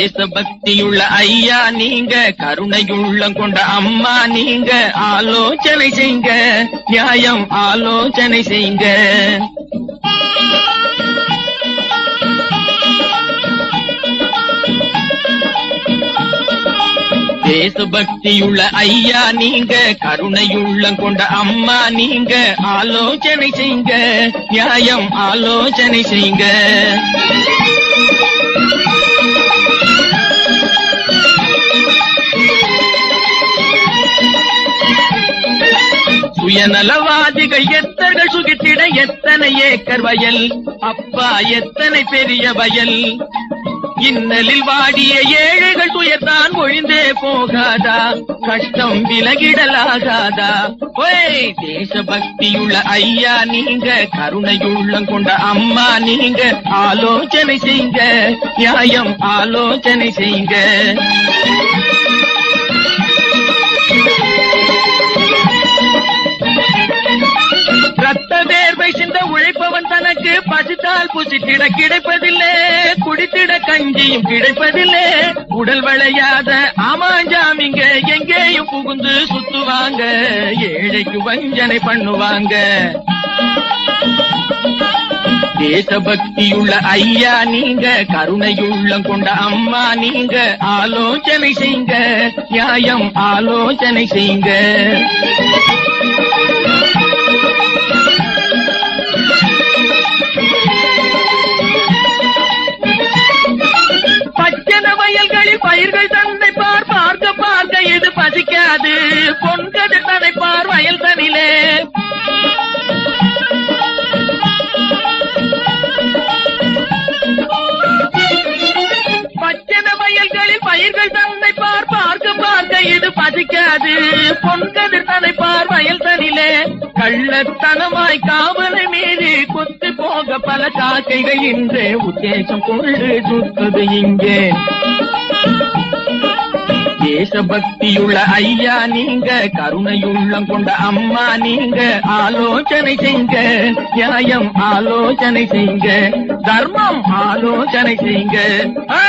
தேசபக்தியுள்ள ஐயா நீங்க கருணையுள்ளம் கொண்ட அம்மா நீங்க ஆலோசனை செய்ங்க நியாயம் ஆலோசனை செய்ங்க. தேசபக்தியுள்ள ஐயா நீங்க கருணையுள்ளம் கொண்ட அம்மா நீங்க ஆலோசனை செய்ங்க நியாயம் ஆலோசனை செய்ங்க. சுயநலவாதிகள் எத்தர்கள் சுகித்திட எத்தனை ஏக்கர் வயல்? அப்பா எத்தனை பெரிய வயல்? இன்னலில் வாடிய ஏழைகள் துயர்தான் ஒழிந்தே போகாதா? கஷ்டம் விலகிடலாகாதா? ஓய் தேசபக்தியுள்ள ஐயா நீங்க கருணையுள்ளம் கொண்ட அம்மா நீங்க ஆலோசனை செய்ங்க நியாயம் ஆலோசனை செய்ங்க. குடித்தால் புசித்திட கிடைப்பதில்லை குடித்திட கஞ்சியும் கிடைப்பதில்லை. உடல் வளையாத ஆமாஞ்சாமிங்க எங்கேயும் புகுந்து சுத்துவாங்க ஏழைக்கு வஞ்சனை பண்ணுவாங்க. தேசபக்தியுள்ள ஐயா நீங்க கருணையுள்ளம் கொண்ட அம்மா நீங்க ஆலோசனை செய்யுங்க நியாயம் ஆலோசனை செய்யுங்க. பசிக்காது பொன்கடு தன்னை வயல் தனிலே. பச்சன வயல்களில் பயிர்கள் தன்னைப்பார் பார்க்க பார்க்க இது பசிக்காது. பொன்கதிர் தனைப்பார் வயல் தனிலே. கள்ளத்தனமாய் காவலை மீறி கொத்து போக பல காக்கைகள் இன்று. உத்தேசம் கொண்டு சுத்தது இங்கே. தேசபக்தியுள்ள ஐயா நீங்க கருணையுள்ளம் கொண்ட அம்மா நீங்க ஆலோசனை செய்ங்க நியாயம் ஆலோசனை செய்ங்க தர்மம் ஆலோசனை செய்ங்க. ஆ!